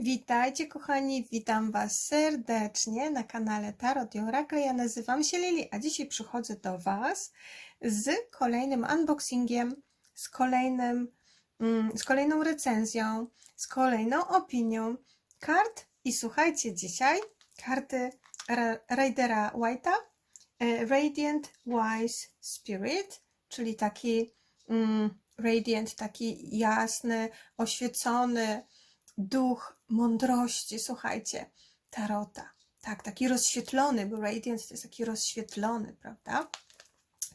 Witajcie kochani, witam Was serdecznie na kanale Tarot i Oracle. Ja nazywam się Lili, a dzisiaj przychodzę do Was z kolejnym unboxingiem, z, kolejnym, mm, z kolejną recenzją, z kolejną opinią kart. I słuchajcie, dzisiaj karty Ra- Raidera White'a, e, Radiant Wise Spirit, czyli taki mm, radiant, taki jasny, oświecony, duch mądrości, słuchajcie, tarota. Tak, taki rozświetlony, bo Radiant to jest taki rozświetlony, prawda?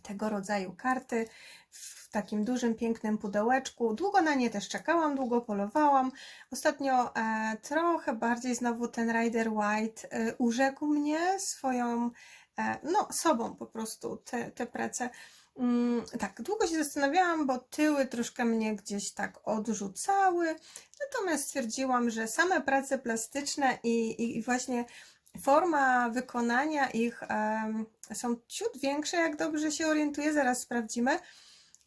Tego rodzaju karty w takim dużym, pięknym pudełeczku. Długo na nie też czekałam, długo polowałam. Ostatnio e, trochę bardziej znowu ten Rider White e, urzekł mnie swoją, e, no, sobą po prostu, te, te prace. Mm, tak, długo się zastanawiałam, bo tyły troszkę mnie gdzieś tak odrzucały. Natomiast stwierdziłam, że same prace plastyczne i, i, właśnie forma wykonania ich są ciut większe, jak dobrze się orientuję, zaraz sprawdzimy,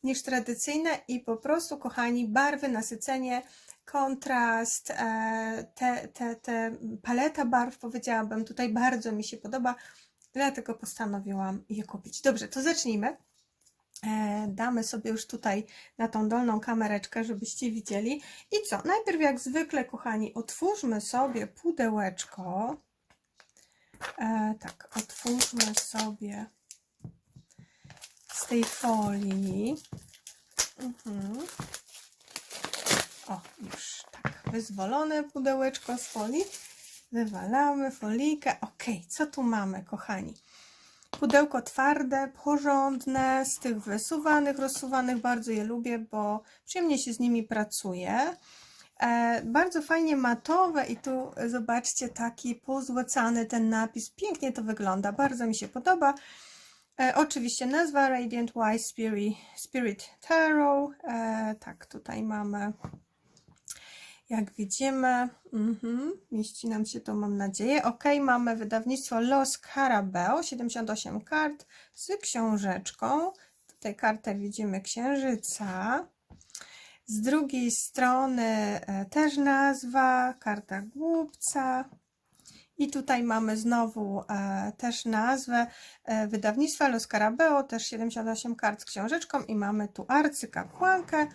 niż tradycyjne i po prostu, kochani, barwy, nasycenie, kontrast, e, te, te, te paleta barw, powiedziałabym, tutaj bardzo mi się podoba, dlatego postanowiłam je kupić. Dobrze, to zacznijmy. E, Damy sobie już tutaj na tą dolną kamereczkę, żebyście widzieli. I co? Najpierw jak zwykle, kochani, otwórzmy sobie pudełeczko. E, tak, otwórzmy sobie z tej folii. Mhm. O, już tak, wyzwolone pudełeczko z folii. Wywalamy folijkę. Ok, co tu mamy, kochani? Pudełko twarde, porządne, z tych wysuwanych, rozsuwanych, bardzo je lubię, bo przyjemnie się z nimi pracuje. E, bardzo fajnie matowe i tu zobaczcie taki pozłocany ten napis, pięknie to wygląda, bardzo mi się podoba. E, oczywiście nazwa Radiant Wise Spirit, Spirit Tarot, e, tak tutaj mamy jak widzimy, mhm, mieści nam się to, mam nadzieję. Ok, mamy wydawnictwo Los Carabeo, 78 kart z książeczką. Tutaj kartę widzimy księżyca. Z drugiej strony e, też nazwa, karta głupca. I tutaj mamy znowu e, też nazwę e, wydawnictwa Los Carabeo, też 78 kart z książeczką i mamy tu arcykapłankę.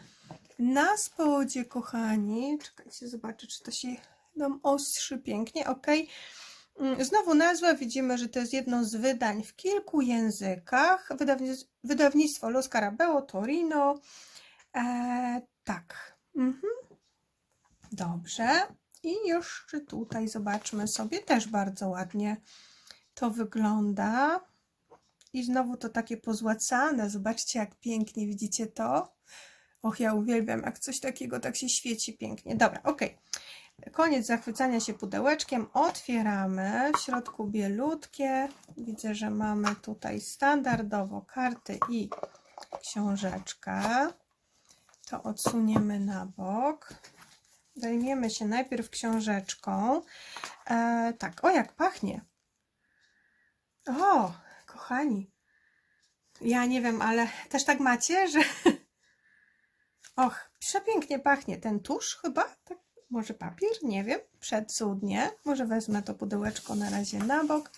Na spodzie, kochani, czekajcie, zobaczę, czy to się nam ostrzy pięknie, ok. Mm, Znowu nazwa, widzimy, że to jest jedno z wydań w kilku językach. Wydawnictwo, wydawnictwo Los Carabeo, Torino. E, tak. Mhm. Dobrze. I jeszcze tutaj zobaczmy sobie, też bardzo ładnie to wygląda. I znowu to takie pozłacane, zobaczcie jak pięknie, widzicie to? Och, ja uwielbiam, jak coś takiego tak się świeci pięknie. Dobra, ok. Koniec zachwycania się pudełeczkiem. Otwieramy. W środku bielutkie. Widzę, że mamy tutaj standardowo karty i książeczkę. To odsuniemy na bok. Zajmiemy się najpierw książeczką. E, tak, o jak pachnie. O, kochani. Ja nie wiem, ale też tak macie, że Och, przepięknie pachnie ten tusz chyba, tak, może papier, nie wiem, przecudnie. Może wezmę to pudełeczko na razie na bok.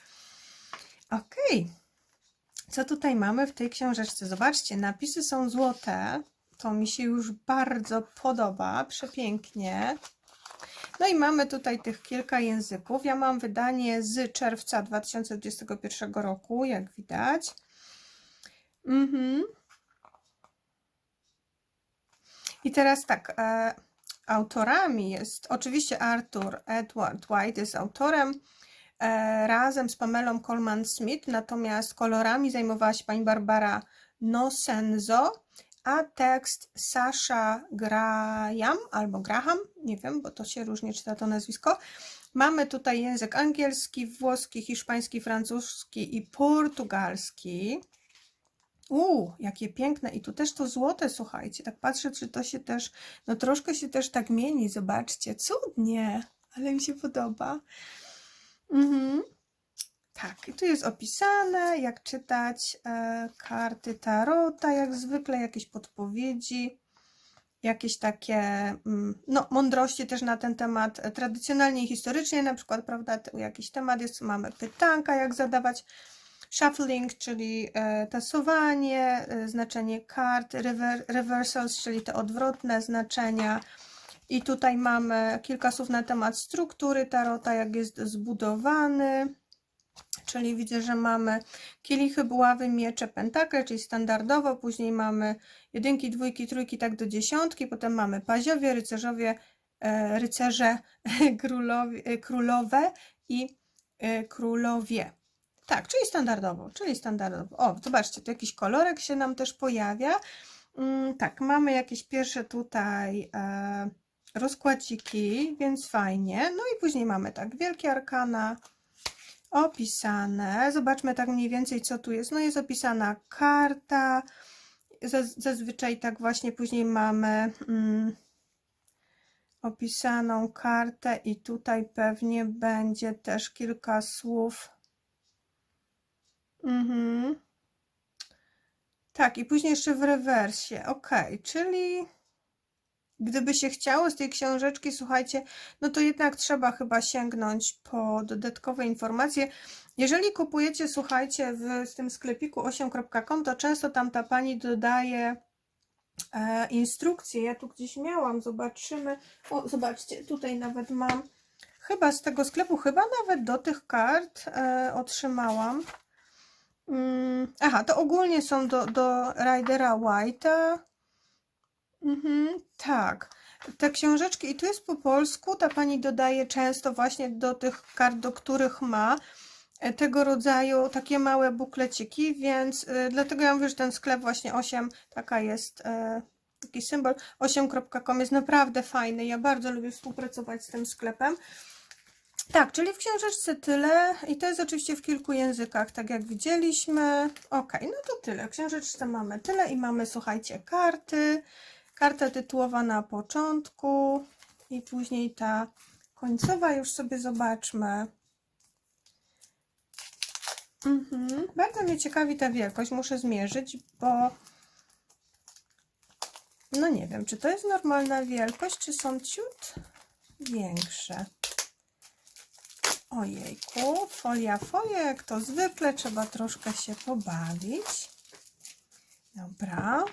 Okej, co tutaj mamy w tej książeczce? Zobaczcie, napisy są złote, to mi się już bardzo podoba, przepięknie. No i mamy tutaj tych kilka języków. Ja mam wydanie z czerwca 2021 roku, jak widać. Mhm. I teraz tak, e, autorami jest oczywiście Arthur Edward White jest autorem e, razem z Pamelą Coleman Smith, natomiast kolorami zajmowała się pani Barbara Nosenzo, a tekst Sasha Graham albo Graham, nie wiem, bo to się różnie czyta to nazwisko. Mamy tutaj język angielski, włoski, hiszpański, francuski i portugalski. Uuu, jakie piękne. I tu też to złote, słuchajcie. Tak patrzę, czy to się też, no troszkę się też tak mieni, zobaczcie. Cudnie, ale mi się podoba. Mhm. Tak, i tu jest opisane, jak czytać e, karty tarota, jak zwykle, jakieś podpowiedzi. jakieś takie mm, no, mądrości też na ten temat tradycjonalnie i historycznie, na przykład, prawda, jakiś temat jest, mamy pytanka, jak zadawać, shuffling, czyli e, tasowanie, e, znaczenie kart, rever, reversals, czyli te odwrotne znaczenia. I tutaj mamy kilka słów na temat struktury tarota, jak jest zbudowany. Czyli widzę, że mamy kielichy, buławy, miecze, pentakle, czyli standardowo. Później mamy jedynki, dwójki, trójki, tak do dziesiątki. Potem mamy paziowie, rycerzowie, e, rycerze, królowie, królowe i królowie. Tak, czyli standardowo, czyli standardowo. O, zobaczcie, tu jakiś kolorek się nam też pojawia. Mm, tak, mamy jakieś pierwsze tutaj e, rozkładziki, więc fajnie. No i później mamy tak, wielkie arkana opisane. Zobaczmy tak mniej więcej, co tu jest. No jest opisana karta. Zaz- Zazwyczaj tak właśnie później mamy mm, opisaną kartę i tutaj pewnie będzie też kilka słów. Mhm. Tak, i później jeszcze w rewersie. Ok, czyli gdyby się chciało z tej książeczki, słuchajcie, no to jednak trzeba chyba sięgnąć po dodatkowe informacje. Jeżeli kupujecie, słuchajcie, w tym sklepiku 8.com, to często tam ta pani dodaje e, instrukcje. Ja tu gdzieś miałam, zobaczymy. O, zobaczcie, tutaj nawet mam. Chyba z tego sklepu, chyba nawet do tych kart e, otrzymałam. Mm, aha, to ogólnie są do, do Ridera White'a. Mhm, tak. Te książeczki, i tu jest po polsku, ta pani dodaje często właśnie do tych kart, do których ma e, tego rodzaju takie małe bukleciki, więc y, dlatego ja mówię, że ten sklep właśnie 8, taka jest y, taki symbol, 8.com jest naprawdę fajny. Ja bardzo lubię współpracować z tym sklepem. Tak, czyli w książeczce tyle i to jest oczywiście w kilku językach, tak jak widzieliśmy. Ok, no to tyle. W książeczce mamy tyle i mamy, słuchajcie, karty. Karta tytułowa na początku i później ta końcowa, już sobie zobaczmy. Mhm. Bardzo mnie ciekawi ta wielkość, muszę zmierzyć, bo no nie wiem, czy to jest normalna wielkość, czy są ciut większe. Ojejku, folia folia, jak to zwykle, trzeba troszkę się pobawić. Dobra.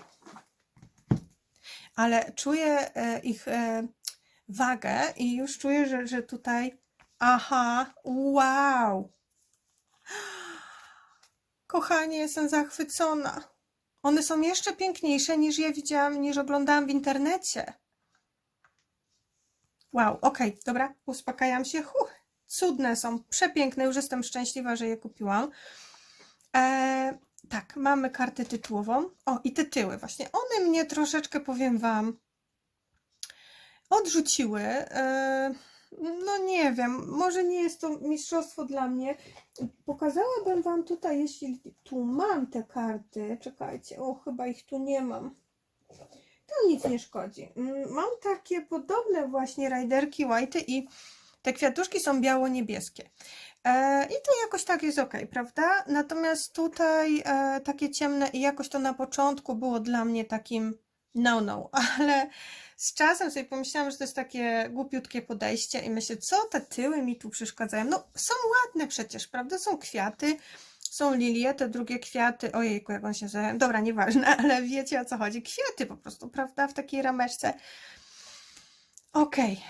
Ale czuję e, ich e, wagę i już czuję, że, że tutaj. Aha, wow! Kochanie, jestem zachwycona. One są jeszcze piękniejsze niż je widziałam, niż oglądałam w internecie. Wow, okej, dobra, uspokajam się. Huh, cudne są, przepiękne, już jestem szczęśliwa, że je kupiłam. E, tak, mamy kartę tytułową. O, i te tyły, właśnie. One mnie troszeczkę, powiem Wam, odrzuciły. E, no nie wiem, może nie jest to mistrzostwo dla mnie. Pokazałabym Wam tutaj, jeśli tu mam te karty. Czekajcie, o, chyba ich tu nie mam. To nic nie szkodzi. Mm, Mam takie podobne właśnie rajderki white i te kwiatuszki są biało-niebieskie. E, I to jakoś tak jest ok, prawda? Natomiast tutaj e, takie ciemne i jakoś to na początku było dla mnie takim no-no, ale z czasem sobie pomyślałam, że to jest takie głupiutkie podejście i myślę, co te tyły mi tu przeszkadzają? No są ładne przecież, prawda? Są kwiaty, są lilie, te drugie kwiaty, ojejku, jak on się nazywa, dobra, nieważne, ale wiecie o co chodzi, kwiaty po prostu, prawda? W takiej rameczce. Okej.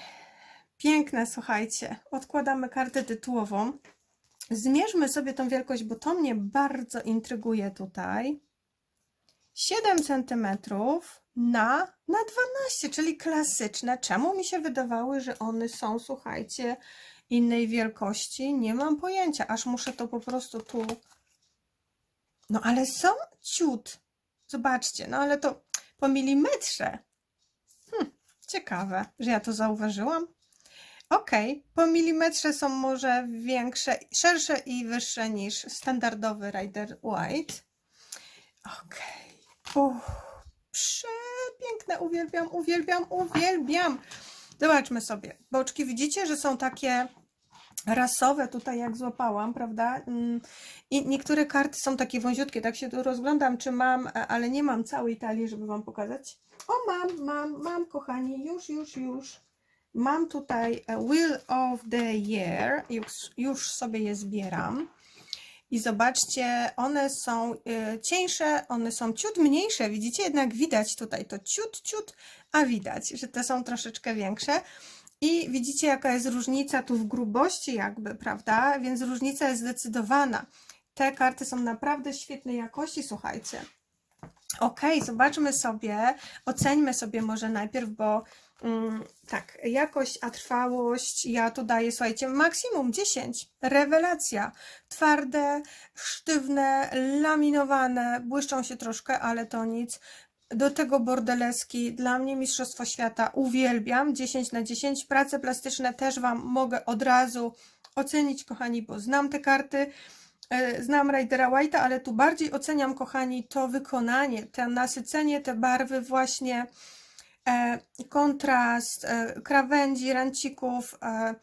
Piękne, słuchajcie. Odkładamy kartę tytułową. Zmierzmy sobie tą wielkość, bo to mnie bardzo intryguje tutaj. 7 cm na, na 12, czyli klasyczne. Czemu mi się wydawały, że one są, słuchajcie, innej wielkości? Nie mam pojęcia, aż muszę to po prostu tu. No ale są ciut. Zobaczcie, no ale to po milimetrze. Hm, ciekawe, że ja to zauważyłam. Ok, po milimetrze są może większe, szersze i wyższe niż standardowy Rider White. Ok. Uff, przepiękne, uwielbiam, uwielbiam, uwielbiam. Zobaczmy sobie. Boczki widzicie, że są takie rasowe tutaj jak złapałam, prawda? Mm, I niektóre karty są takie wąziutkie, tak się tu rozglądam, czy mam, e, ale nie mam całej talii, żeby Wam pokazać. O, mam, mam, mam, kochani, już, już, już. Mam tutaj Wheel of the Year, już, już sobie je zbieram. I zobaczcie, one są y, cieńsze, one są ciut mniejsze, widzicie? Jednak widać tutaj to ciut, ciut, a widać, że te są troszeczkę większe. I widzicie, jaka jest różnica tu w grubości jakby, prawda? Więc różnica jest zdecydowana. Te karty są naprawdę świetnej jakości, słuchajcie. Ok, zobaczmy sobie, oceńmy sobie może najpierw, bo tak, jakość, a trwałość, ja tu daję, słuchajcie, maksimum 10. Rewelacja. Twarde, sztywne, laminowane, błyszczą się troszkę, ale to nic. Do tego bordeleski, dla mnie Mistrzostwo Świata uwielbiam, 10 na 10. Prace plastyczne też Wam mogę od razu ocenić, kochani, bo znam te karty. E, Znam Raidera White'a, ale tu bardziej oceniam, kochani, to wykonanie, to nasycenie, te barwy właśnie, kontrast, e, krawędzi, rancików, e,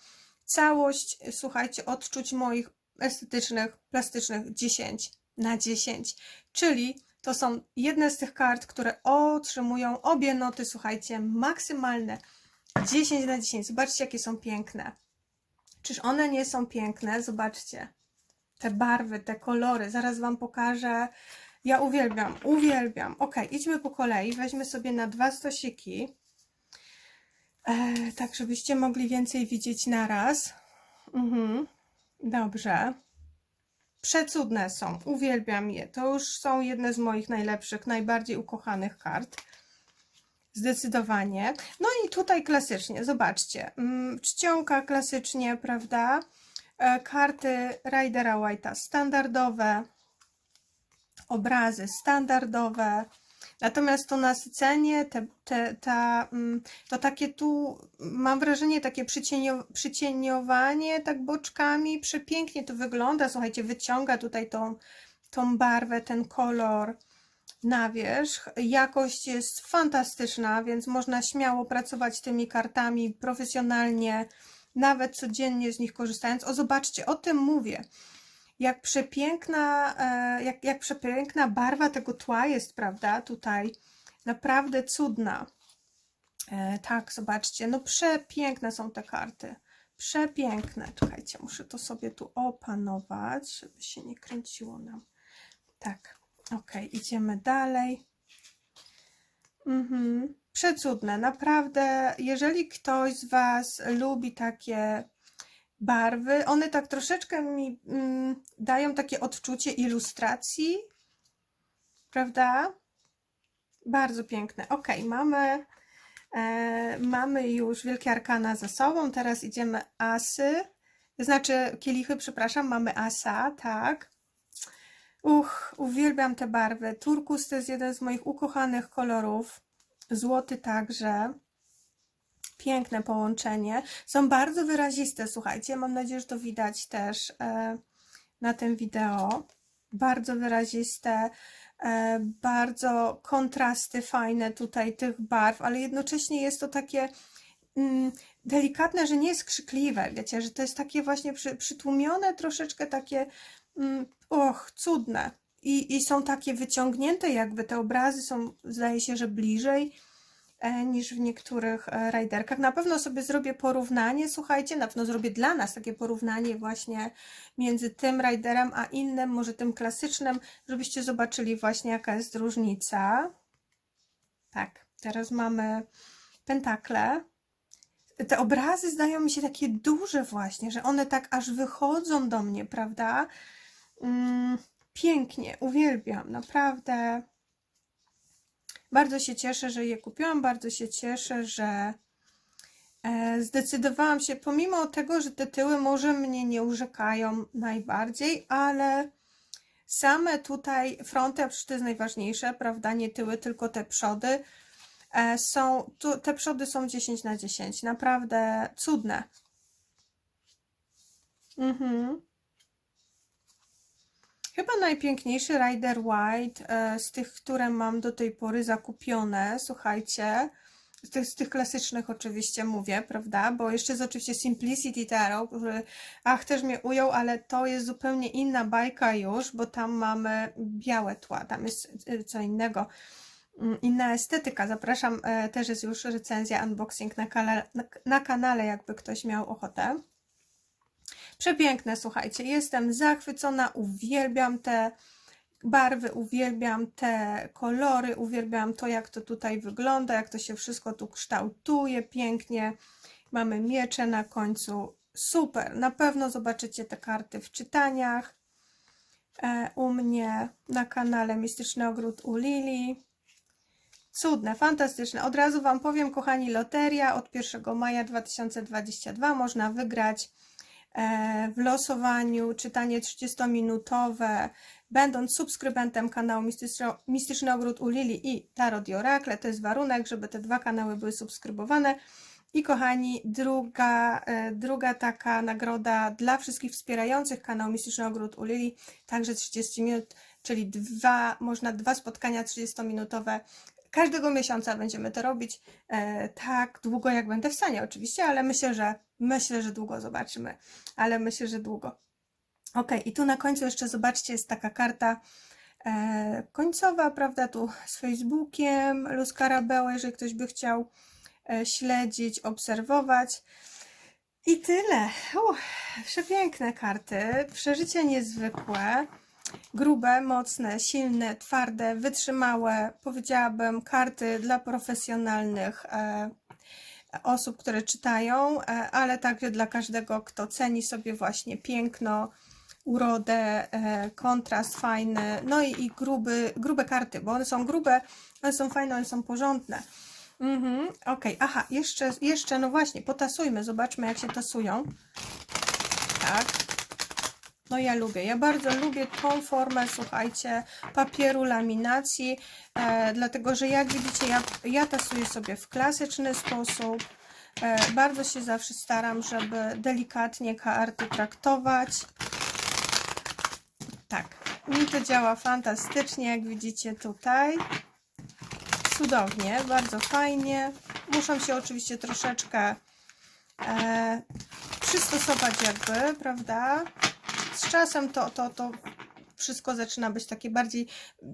całość, słuchajcie, odczuć moich estetycznych, plastycznych 10 na 10. Czyli to są jedne z tych kart, które otrzymują obie noty, słuchajcie, maksymalne 10 na 10. Zobaczcie, jakie są piękne. Czyż one nie są piękne? Zobaczcie te barwy, te kolory. Zaraz Wam pokażę. Ja uwielbiam, uwielbiam. Ok, idźmy po kolei. Weźmy sobie na dwa stosiki. E, tak, żebyście mogli więcej widzieć naraz. Mhm. Dobrze. Przecudne są. Uwielbiam je. To już są jedne z moich najlepszych, najbardziej ukochanych kart. Zdecydowanie. No i tutaj klasycznie, zobaczcie. Mm, Czcionka klasycznie, prawda? E, karty Ridera White'a standardowe, obrazy standardowe. Natomiast to nasycenie, te, te, ta, mm, to takie tu, mam wrażenie, takie przycienio, przycieniowanie tak boczkami, przepięknie to wygląda. Słuchajcie, wyciąga tutaj tą, tą barwę, ten kolor na wierzch. Jakość jest fantastyczna, więc można śmiało pracować tymi kartami profesjonalnie nawet codziennie z nich korzystając. O, zobaczcie, o tym mówię. Jak przepiękna, e, jak, jak przepiękna barwa tego tła jest, prawda? Tutaj naprawdę cudna. E, tak, zobaczcie, no przepiękne są te karty. Przepiękne. Czekajcie, muszę to sobie tu opanować, żeby się nie kręciło nam. Tak, ok, idziemy dalej. Mhm. Przecudne, naprawdę. Jeżeli ktoś z Was lubi takie barwy, one tak troszeczkę mi mm, dają takie odczucie ilustracji, prawda? Bardzo piękne. Ok, mamy, e, mamy już wielkie arkana za sobą. Teraz idziemy asy, znaczy kielichy, przepraszam, mamy asa, tak. Uch, uwielbiam te barwy. Turkus to jest jeden z moich ukochanych kolorów. Złoty także. Piękne połączenie. Są bardzo wyraziste, słuchajcie. Mam nadzieję, że to widać też e, na tym wideo. Bardzo wyraziste, e, bardzo kontrasty fajne tutaj tych barw, ale jednocześnie jest to takie mm, delikatne, że nie jest krzykliwe, wiecie, że to jest takie właśnie przy, przytłumione, troszeczkę takie, mm, och, cudne i, i są takie wyciągnięte, jakby te obrazy są, zdaje się, że bliżej niż w niektórych e, rajderkach. Na pewno sobie zrobię porównanie, słuchajcie, na pewno zrobię dla nas takie porównanie właśnie między tym rajderem a innym, może tym klasycznym, żebyście zobaczyli właśnie jaka jest różnica. Tak, teraz mamy pentakle. Te obrazy zdają mi się takie duże właśnie, że one tak aż wychodzą do mnie, prawda? Mm, pięknie, uwielbiam, naprawdę. Bardzo się cieszę, że je kupiłam, bardzo się cieszę, że e, zdecydowałam się, pomimo tego, że te tyły może mnie nie urzekają najbardziej, ale same tutaj fronty, a przecież to jest najważniejsze, prawda, nie tyły, tylko te przody, e, są, tu, te przody są 10 na 10, naprawdę cudne. Mhm. Chyba najpiękniejszy Rider White e, z tych, które mam do tej pory zakupione, słuchajcie, z tych, z tych klasycznych oczywiście mówię, prawda? Bo jeszcze jest oczywiście Simplicity Tarot, który ach, też mnie ujął, ale to jest zupełnie inna bajka już, bo tam mamy białe tła, tam jest y, co innego. Mm, Inna estetyka. Zapraszam, e, też jest już recenzja, unboxing na, na, na kanale, jakby ktoś miał ochotę. Przepiękne, słuchajcie. Jestem zachwycona, uwielbiam te barwy, uwielbiam te kolory, uwielbiam to, jak to tutaj wygląda, jak to się wszystko tu kształtuje pięknie. Mamy miecze na końcu. Super. Na pewno zobaczycie te karty w czytaniach e, u mnie na kanale Mistyczny Ogród u Lili. Cudne, fantastyczne. Od razu Wam powiem, kochani, loteria od 1 maja 2022 można wygrać w losowaniu czytanie 30-minutowe, będąc subskrybentem kanału Mistyczny, Ogród u Lili i Tarot i Orakle. To jest warunek, żeby te dwa kanały były subskrybowane. I kochani, druga, e, druga taka nagroda dla wszystkich wspierających kanał Mistyczny Ogród u Lili, także 30 minut, czyli dwa, można dwa spotkania 30-minutowe każdego miesiąca będziemy to robić e, tak długo, jak będę w stanie, oczywiście, ale myślę, że myślę, że długo zobaczymy, ale myślę, że długo. Ok, i tu na końcu jeszcze zobaczcie, jest taka karta e, końcowa, prawda, tu z Facebookiem, Luz Carabeo, jeżeli ktoś by chciał e, śledzić, obserwować. I tyle. Uff, przepiękne karty, przeżycie niezwykłe grube, mocne, silne, twarde, wytrzymałe, powiedziałabym, karty dla profesjonalnych e, osób, które czytają, e, ale także dla każdego, kto ceni sobie właśnie piękno, urodę, e, kontrast fajny, no i, i gruby, grube karty, bo one są grube, one są fajne, one są porządne. Mhm, ok, aha, jeszcze, jeszcze, no właśnie, potasujmy, zobaczmy jak się tasują. Tak, no ja lubię, ja bardzo lubię tą formę, słuchajcie, papieru laminacji, e, dlatego że jak widzicie, ja, ja tasuję sobie w klasyczny sposób. E, bardzo się zawsze staram, żeby delikatnie karty traktować. Tak, mi to działa fantastycznie, jak widzicie tutaj. Cudownie, bardzo fajnie. Muszą się oczywiście troszeczkę e, przystosować jakby, prawda? Z czasem to, to, to wszystko zaczyna być takie bardziej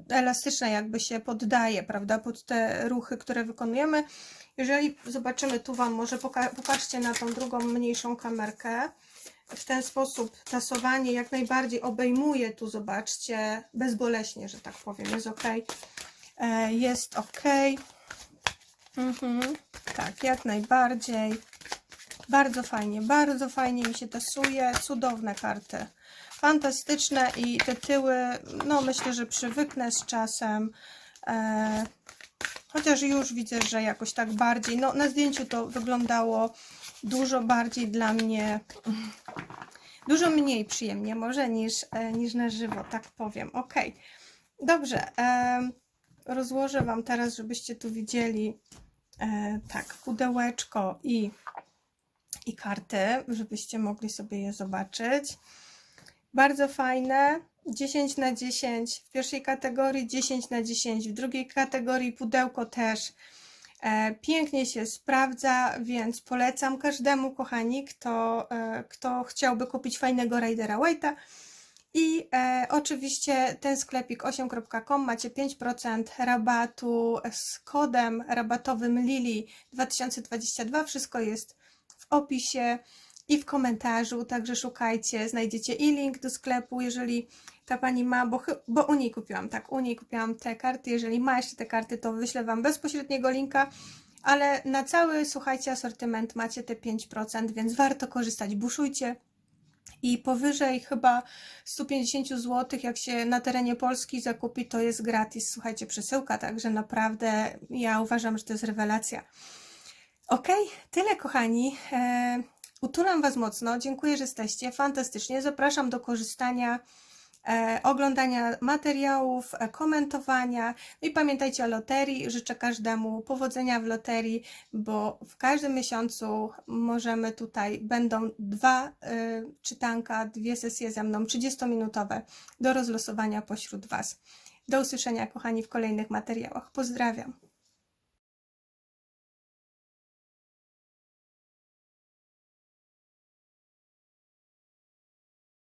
elastyczne, jakby się poddaje, prawda, pod te ruchy, które wykonujemy. Jeżeli zobaczymy, tu Wam może poka popatrzcie na tą drugą, mniejszą kamerkę. W ten sposób tasowanie jak najbardziej obejmuje tu, zobaczcie, bezboleśnie, że tak powiem, jest ok. E, jest ok. Mhm. Tak, jak najbardziej. Bardzo fajnie, bardzo fajnie mi się tasuje. Cudowne karty fantastyczne i te tyły, no myślę, że przywyknę z czasem. E, chociaż już widzę, że jakoś tak bardziej, no na zdjęciu to wyglądało dużo bardziej dla mnie, dużo mniej przyjemnie może niż, e, niż na żywo, tak powiem. Ok, dobrze. E, rozłożę Wam teraz, żebyście tu widzieli e, tak, pudełeczko i, i karty, żebyście mogli sobie je zobaczyć. Bardzo fajne. 10 na 10 w pierwszej kategorii, 10 na 10 w drugiej kategorii, pudełko też e, pięknie się sprawdza, więc polecam każdemu, kochani, kto, e, kto chciałby kupić fajnego Raidera White'a. I e, oczywiście ten sklepik 8.com macie 5% rabatu z kodem rabatowym Lili 2022. Wszystko jest w opisie i w komentarzu, także szukajcie, znajdziecie i link do sklepu, jeżeli ta Pani ma, bo, bo u niej kupiłam, tak, u niej kupiłam te karty, jeżeli ma jeszcze te karty, to wyślę Wam bezpośredniego linka, ale na cały, słuchajcie, asortyment macie te 5%, więc warto korzystać, buszujcie, i powyżej chyba 150 zł, jak się na terenie Polski zakupi, to jest gratis. Słuchajcie, przesyłka, także naprawdę ja uważam, że to jest rewelacja. Ok, tyle kochani. Utulam Was mocno, dziękuję, że jesteście, fantastycznie. Zapraszam do korzystania, e, oglądania materiałów, e, komentowania. No i pamiętajcie o loterii. Życzę każdemu powodzenia w loterii, bo w każdym miesiącu możemy tutaj, będą dwa e, czytanka, dwie sesje ze mną, 30-minutowe do rozlosowania pośród Was. Do usłyszenia, kochani, w kolejnych materiałach. Pozdrawiam.